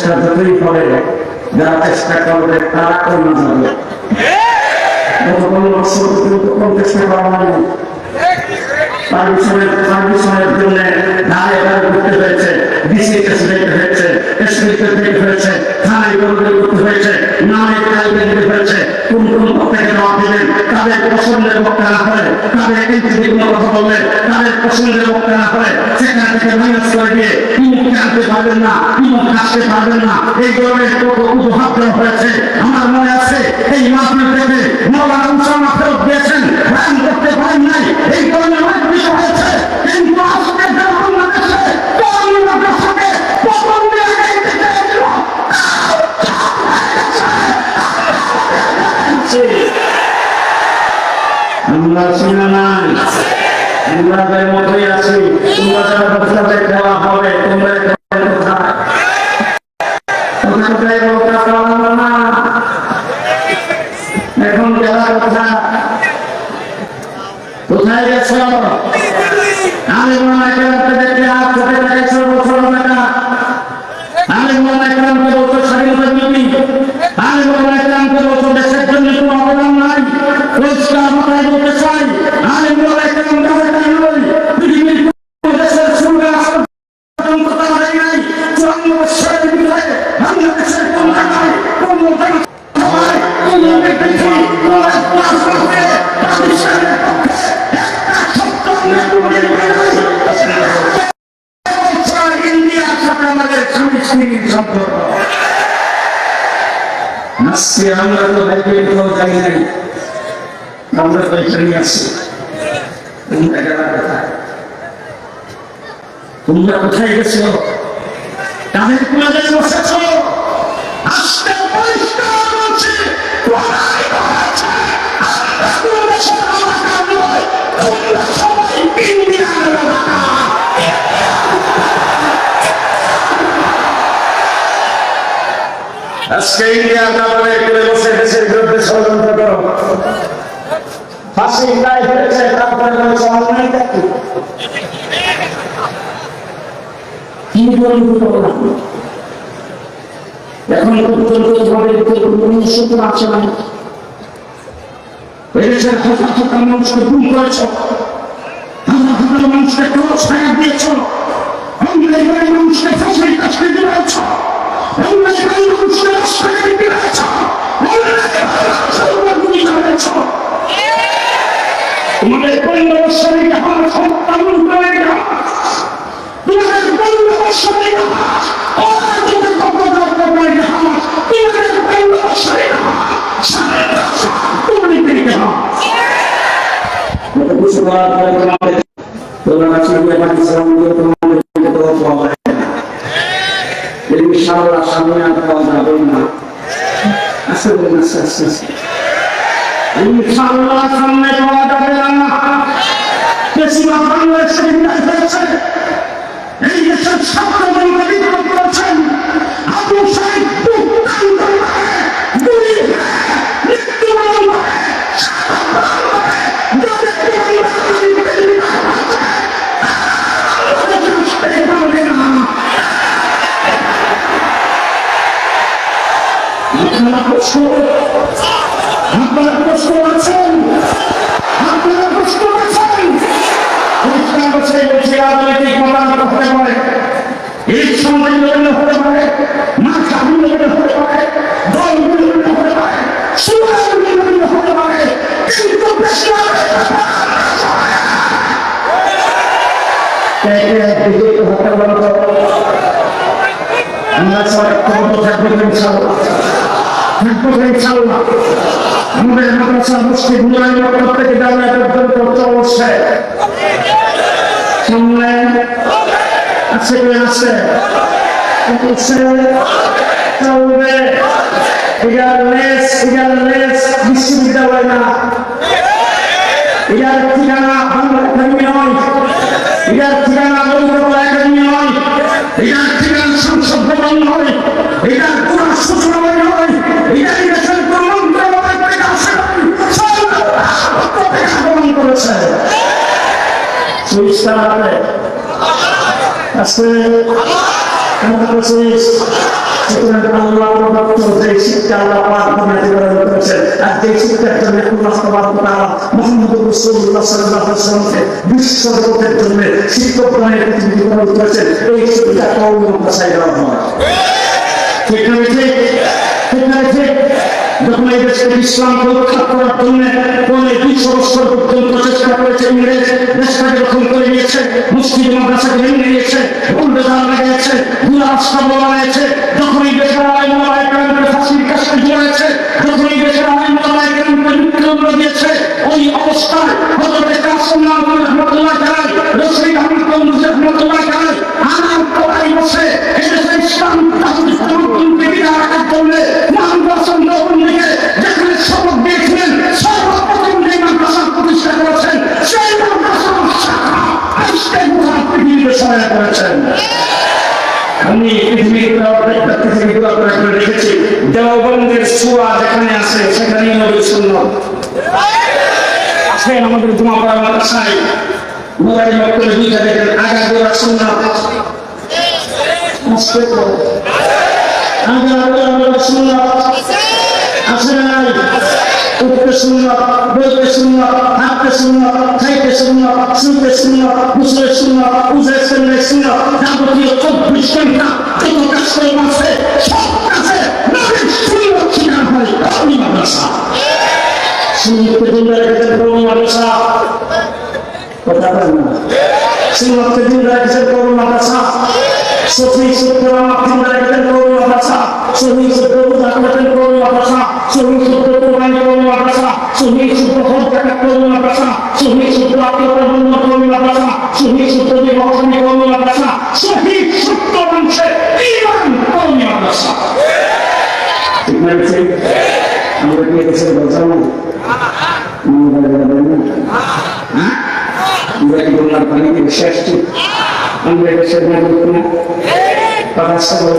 চেষ্টা যতই করে, যারা চেষ্টা করবে, তারা কমে যাবে গত পনেরো বছর কিন্তু কোন চেষ্টা করা হয়নি পারমিশনের পারমিশনের জন্য ধারে ধারে করতে হয়েছে, ডিসি কাছে যেতে হয়েছে এসপিতে যেতে হয়েছে থানায় গরুলে করতে হয়েছে, নামে কালকে যেতে হয়েছে, কোন কোন পক্ষে জবাব দেবেন তাদের পছন্দের বক্তা না তাদের এনসিপি কোনো কথা বললে তাদের পছন্দের বক্তা না সেখান থেকে করে দিয়ে পারবেন না তিনি আসতে পারবেন না। এই ধরনের কত উপহার দেওয়া হয়েছে। আমার মনে আছে, এই মাহফিল থেকে মৌলানা উসামা ফেরত দিয়েছেন। বয়ান করতে পারেন নাই। এই ধরনের অনেক বিষয় হয়েছে। কিন্তু আজকে আমরা চিনা নাই আমরাদের মতোই আছি। তোমরা যারা বক্তাতে খেলা হবে, তোমরা না যাই নাই আমরা তো এখানে আছি। তোমরা কোথায় গেছো? তাদের কোনাদের বসেছ? আজকে পরিষ্কার বলছি তোমরা সবাই ইন্ডিয়ার আজকে ইন্ডিয়ার ব্যাপারে করে বসে দেশের বিরুদ্ধে ষড়যন্ত্র করো। ফাঁসি দায় হয়েছে, তারপরে বলছে অনলাইনটা কি এখন পর্যন্ত কোনো সূত্র আছে না। এদেশের হাজার হাজার মানুষকে গুম করেছ। হাজার হাজার মানুষকে ক্রস ফায়ার দিয়েছ। মানুষকে ফাঁসির কাছে দিয়েছ। তোমাদের পনেরো বছরে আমার ক্ষমতা করে তোমাদের পনেরো বছরে তোমাদের কপদার করে তোমাদের পনেরো বছরে তোমাদের দিকে তোমরা চিন্তা পাকিস্তান দিয়ে তোমাদের দিকে তো পাওয়া যায় না ইনশাআল্লাহ সামনে আর পাওয়া যাবে না আস্তে ইনশাআল্লাহ সামনে পাওয়া যাবে না। রাজনৈতিক মতামত হতে পারে এই বিভিন্ন হতে পারে, মাথা বিভিন্ন হতে পারে, দল বিভিন্ন হতে পারে সুরাজ বিভিন্ন হতে পারে, কিন্তু আমাদের মাদ্রাসা মুসলিম প্রত্যেকে জানা পর্যন্ত চলছে সামনে আছে কি আছে চলবে রিগারলেস রিগারলেস বিশ্ববিদ্যালয় না ইয়ার ঠিকানা বাংলা নয় এটার পরিষ্কার আছে প্রদত্ত যে শিক্ষা আল্লাহ পাক দুনিয়াতে প্রেরণ করেছেন আর যে শিক্ষার জন্য আল্লাহ তাবারক তাআলা মুহাম্মদ রাসূলুল্লাহ সাল্লাল্লাহু শিক্ষক এই শিক্ষা কওমি মাদ্রাসায় দেওয়া হয় ঠিক না ঠিক ঠিক না ঠিক যখন এই দেশকে ইসলাম পরীক্ষা করার জন্য পরে দুইশো বছর পর্যন্ত চেষ্টা করেছে ইংরেজ দেশটাকে দখল করে নিয়েছে, মুসলিম মাদ্রাসাকে ভেঙে নিয়েছে উল্টোদান লাগিয়েছে ভুল আস্থা বলা যখন আমি পৃথিবীর অর্ধেকটা পৃথিবী করে রেখেছি। দেওবন্দের সুয়া যেখানে আছে, সেখানেই নবীর সুন্নত। আছেন আমাদের জমা পড়া মাদ্রাসায়। মোবাইল বক্তব্য দুইটা দেখেন আগা আজকে তো। আগা দেওয়ার সুন্নত। আছে না উঠতে সুন্নত বলতে সুন্নত হাঁটতে সুন্নত খাইতে সুন্নত শুনতে সুন্নত বুঝতে সুন্নত বুঝে শুনলে সুন্নত যাবতীয় চব্বিশ ঘণ্টা যত কাজ করে আছে সব কাজে নবীর সুন্নত শিখানো হয়। কথা বলেন না। সুন্নতকে জিন্দা রেখেছেন কওমি মাদ্রাসা। সফি কওমি মাদ্রাসা সহি সত্য আত্মপ্রবন্ধ কওমি মাদ্রাসা সহি সত্য বিভাগনী কওমি মাদ্রাসা সহি সত্য অংশে ঈমান কওমি মাদ্রাসা ঠিক আমরা কি না? হ্যাঁ? আমরা কি বললাম পানিতে বসে আমরা বল?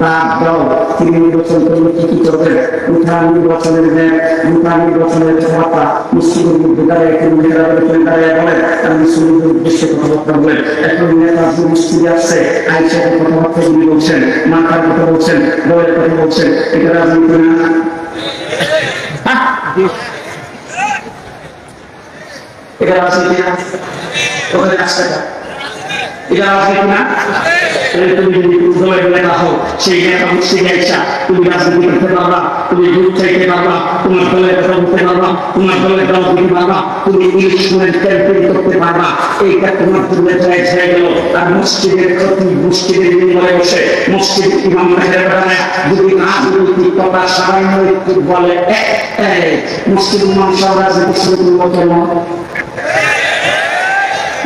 তার তিনি নির্বাচনের ন্যায় উঠা নির্বাচনের কথাবার্তা মুসলিমের মধ্যে দাঁড়িয়ে একজন মহিলা বেতনে দাঁড়িয়ে বলেন আর মুসলিমদের উদ্দেশ্যে কথাবার্তা বলেন। এখন নেতা যে মুসলিম আসছে আইসাকে কথাবার্তা গুলি বলছেন, মাথার কথা বলছেন দলের কথা বলছেন, এটা রাজনীতি না? এটা রাজনীতি না? ওখানে আসছে এটা রাজনীতি না? তাহলে তুমি যদি সেই মুসলিম ইচ্ছা তুমি রাজনীতি করতে পারবা, তুমি করতে পারবা এইটা তোমার জন্য জায়গ হয়ে আর মসজিদের ক্ষতি মসজিদের বিনিময়ে বসে, মসজিদ ইমাম সামান্য বলে একটাই। মুসলিম ইমাম সব রাজনীতি শুরু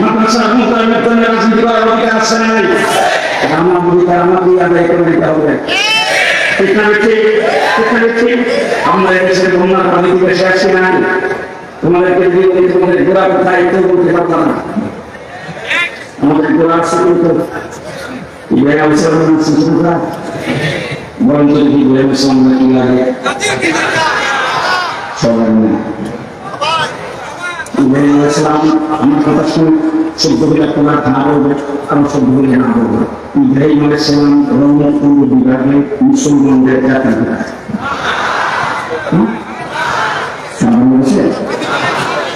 মাদ্রাসার মোতাবেক জন্য রাজনীতি করার অধিকার আছে না আমার অধিকার দিয়ে আদায় করে দিতে হবে? আমরা এদেশের বন্যার পানি থেকে শেষ না তোমাদেরকে দিয়ে তোমাদের গোড়া কোথায় কেউ বলতে পারতাম না। আমাদের গোড়া আছে কিন্তু ইয়ে লাগে? সবাই মিলে ইব্রাহিম আমার কথা শুনে চোদ্দ বিঘা তোমার না বলবে, কারণ চোদ্দ বিঘা না বলবে। ইব্রাহিম আলাইসালাম রহমতুল বিভাগে মুসলমানদের জাতির পিতা হুম? সামনে বসে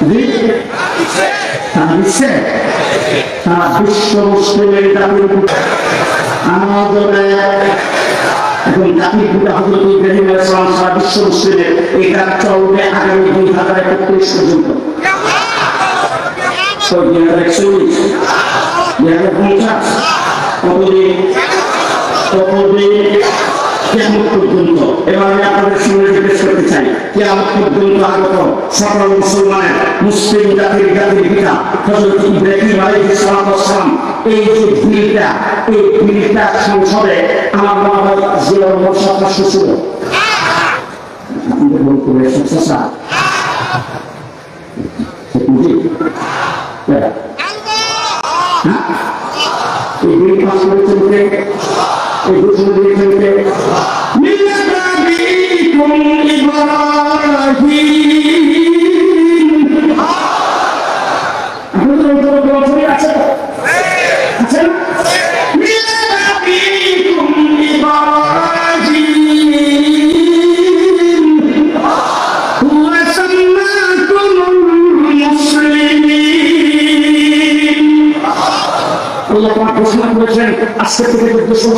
জি? সারা বিশ্বে মুসলিমের জাতির আমাদের এখন জাতির পিতা হজরত ইব্রাহিম আলাইসালাম সারা বিশ্ব মুসলিমের এটা চলবে আগামী দুই হাজার একত্রিশ পর্যন্ত। So you have excellence. You have a full chance. Probably, probably, কেমন পর্যন্ত এবার আমি আপনাদের সঙ্গে জিজ্ঞেস করতে চাই কেমন পর্যন্ত আগত সকল মুসলমানের মুসলিম জাতির জাতির পিতা হজরত ইব্রাহিম আলাইহিসসালাম এই যে বিলটা এই বিলটা সংসদে আমার মনে হয় জিরো সদস্য ছিল আপনাদের বলতে হবে সচ্চা জি এই বিল পাস করেছেন কে এই দিয়েছেন কে ইব্রাহিম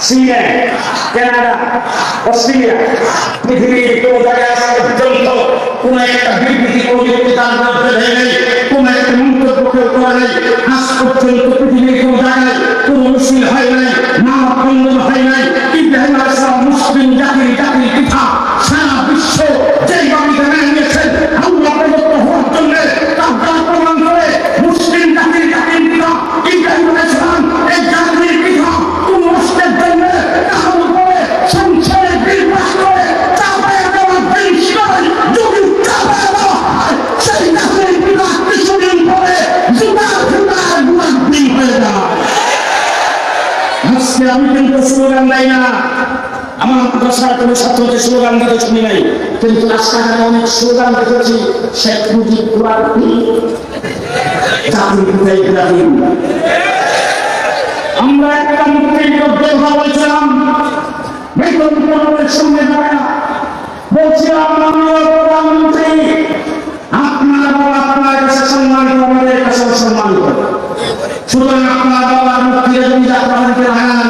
চীনে কানাডা, অস্ট্রেলিয়া, পৃথিবীর কোন জায়গায় আজ পর্যন্ত কোন একটা বিবৃতি কোন ব্যক্তি তার দেয় নেই কোন একটা মন্তব্য কেউ করে নেই আজ পর্যন্ত পৃথিবীর কোন জায়গায় আজকে আমি কিন্তু স্লোগান দেয় না। আমার মাদ্রাসার কোনো ছাত্রদের স্লোগান দিতে শুনি নাই। কিন্তু রাস্তাঘাটে অনেক স্লোগান দেখেছি, শেখ মুজিব কুয়ারটি জাতির পিতা ইব্রাহিম। আমরা একটা মুক্তির যোদ্ধের কথা বলছিলাম বেতন কর্মের সঙ্গে দাঁড়া বলছিলাম, মাননীয় প্রধানমন্ত্রী, আপনার বাবা আপনার কাছে সম্মানিত আমাদের কাছে সম্মানিত সুতরাং আপনার বাবার লাগান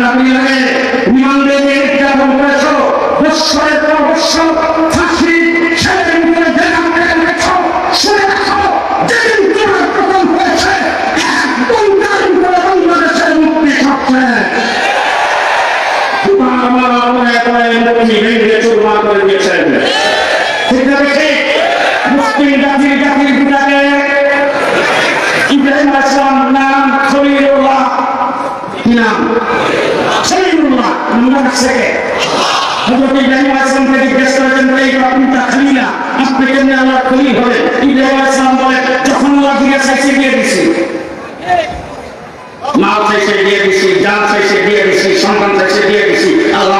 মুক্তি ভেঙে চুরমা করে দিয়েছেন ঠিক আছে ঠিক মুসলিম জাতির জাতির পিতাকে ইব্রাহিম আসলাম নাম খলিলুল্লাহ। কি নাম? খলিলুল্লাহ নাম থেকে হযরত ইব্রাহিম আসলাম থেকে জিজ্ঞেস করেছেন ভাই আপনি তা খলিলা আপনি কেমনে আল্লাহ খলিল হলে ইব্রাহিম আসলাম বলে, যখন আল্লাহ দিয়ে চাইছে দিয়ে দিছি। মা চাইছে দিয়ে দিছি জান চাইছে দিয়ে দিছি, সন্তান চাইছে দিয়ে দিছি। আল্লাহ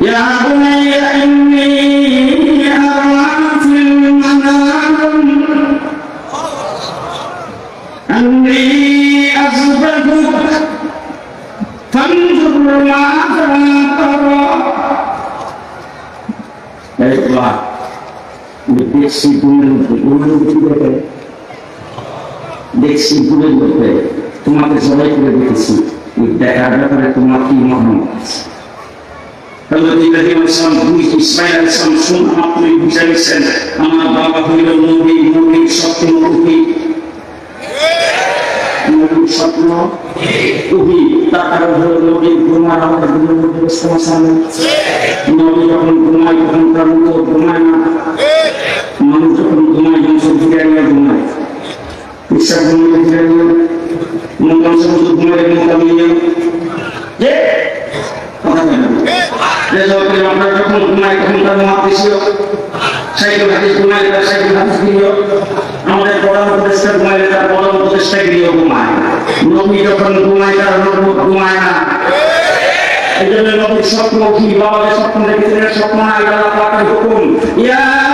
يا بني إني أرى في المنام أني أزبدك فانظر ماذا ترى Baiklah, দেখছি গুণের মধ্যে গুণের মধ্যে দেখে দেখছি গুণের মধ্যে তোমাকে সবাই করে দেখেছি ওই দেখার ব্যাপারে তোমার কি মহামত আছে হযরত ইব্রাহিম আলাইহিস সালাম দুই ইসমাঈল আলাইহিস সালাম শুন আপনি বুঝাইছেন আমার বাবা হইল নবী নবী সত্য নবী স্বপ্ন উহি তার কারণ হলো নবীর ঘুমার আমাদের ঘুমায় না মানুষ যখন ঘুমায় ঘুমায় যে কথা বলেন যে যখন আমরা যখন ঘুমাই তখন আমাদের বড় উপদেষ্টা ঘুমাইলে তার বড় উপদেষ্টা গৃহ ঘুমায় নবী যখন ঘুমায়, তার না। এই স্বপ্ন কি? বাবাদের স্বপ্ন দেখেছিলেন, স্বপ্ন আল্লাহ পাকের হুকুম। ইয়া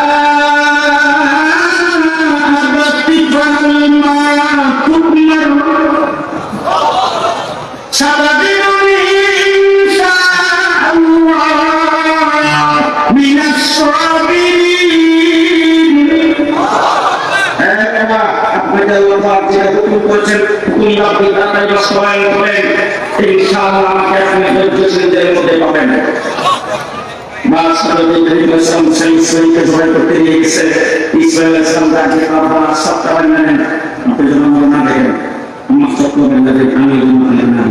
আপনি তাড়াতাড়ি বাস্তবায়ন করেন ইনশাআল্লাহ আমাকে আপনি ধৈর্যশীলদের মধ্যে পাবেন। বাস হযরত ইব্রাহিম আলাইহিস সেই ইসরাইলকে জবাই করতে নিয়ে গেছে ইসরাইল আলাইহিস তাকে আব্বা সব করেন আপনি যেন আমার না দেখেন আমার স্বপ্ন বেঁধে আমি না।